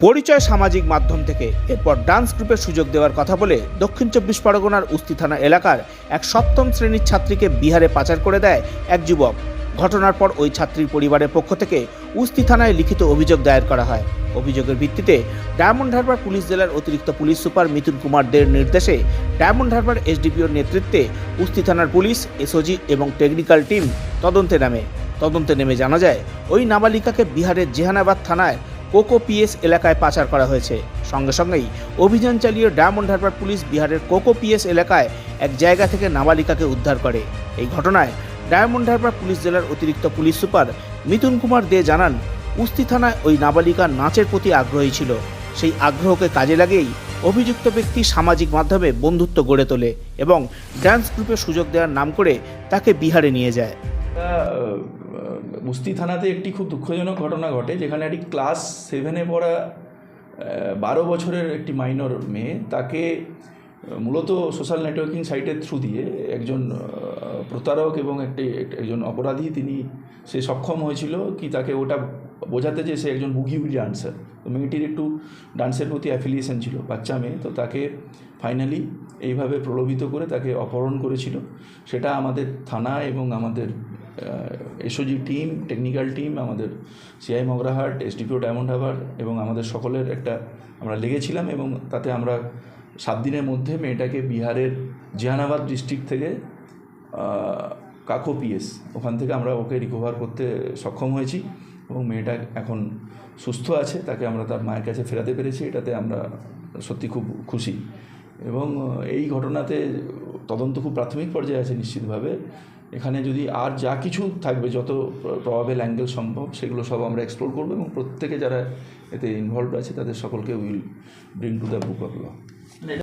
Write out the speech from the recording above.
পরিচয় সামাজিক মাধ্যম থেকে এরপর ডান্স গ্রুপের সুযোগ দেওয়ার কথা বলে দক্ষিণ চব্বিশ পরগনার উস্তি থানা এলাকার এক সপ্তম শ্রেণির ছাত্রীকে বিহারে পাচার করে দেয় এক যুবক। ঘটনার পর ওই ছাত্রীর পরিবারের পক্ষ থেকে উস্তি থানায় লিখিত অভিযোগ দায়ের করা হয়। অভিযোগের ভিত্তিতে ডায়মন্ড হারবার পুলিশ জেলার অতিরিক্ত পুলিশ সুপার মিথুন কুমার দের নির্দেশে ডায়মন্ড হারবার এসডিপিওর নেতৃত্বে উস্তি থানার পুলিশ, এসওজি এবং টেকনিক্যাল টিম তদন্তে নামে। তদন্তে নেমে জানা যায়, ওই নাবালিকাকে বিহারের জেহানাবাদ থানায় কোকো পিএস এলাকায় পাচার করা হয়েছে। সঙ্গে সঙ্গেই অভিযান চালিয়ে ডায়মন্ড হারবার পুলিশ বিহারের কোকো পিএস এলাকায় এক জায়গা থেকে নাবালিকাকে উদ্ধার করে। এই ঘটনায় ডায়মন্ড হারবার পুলিশ জেলার অতিরিক্ত পুলিশ সুপার মিথুন কুমার দে জানান, উস্তি থানায় ওই নাবালিকা নাচের প্রতি আগ্রহী ছিল। সেই আগ্রহকে কাজে লাগেই অভিযুক্ত ব্যক্তি সামাজিক মাধ্যমে বন্ধুত্ব গড়ে তোলে এবং ড্যান্স গ্রুপে সুযোগ দেওয়ার নাম করে তাকে বিহারে নিয়ে যায়। মুস্তি থানাতে একটি খুব দুঃখজনক ঘটনা ঘটে, যেখানে একটি ক্লাস সেভেনে পড়া বারো বছরের একটি মাইনর মেয়ে তাকে মূলত সোশ্যাল নেটওয়ার্কিং সাইটের থ্রু দিয়ে একজন প্রতারক এবং একটি একজন অপরাধী তিনি সে সক্ষম হয়েছিল কি তাকে ওটা বোঝাতে যে সে একজন বুগি উগি ডান্সার তো মেয়েটির একটু ডান্সের প্রতি অ্যাফিলিয়েশন ছিল, বাচ্চা মেয়ে। তো তাকে ফাইনালি এইভাবে প্রলোভিত করে তাকে অপহরণ করেছিল। সেটা আমাদের থানা এবং আমাদের এসওজি টিম টেকনিক্যাল টিম আমাদের সিআই মগরাহাট এসডিপিও ডায়মন্ড হারবার এবং আমাদের সকলের একটা আমরা লেগেছিলাম এবং তাতে আমরা সাত দিনের মধ্যে মেয়েটাকে বিহারের জেহানাবাদ ডিস্ট্রিক্ট থেকে কাকো পিএস ওখান থেকে আমরা ওকে রিকভার করতে সক্ষম হয়েছি এবং মেয়েটা এখন সুস্থ আছে, তাকে আমরা তার মায়ের কাছে ফেরাতে পেরেছি, এটাতে আমরা সত্যি খুব খুশি। এবং এই ঘটনাতে তদন্ত খুব প্রাথমিক পর্যায়ে আছে নিশ্চিতভাবে। এখানে যদি আর যা কিছু থাকবে, যত প্রবাবেল অ্যাঙ্গেল সম্ভব, সেগুলো সব আমরা এক্সপ্লোর করব এবং প্রত্যেকে যারা এতে ইনভলভ আছে, তাদের সকলকে will bring to the book of law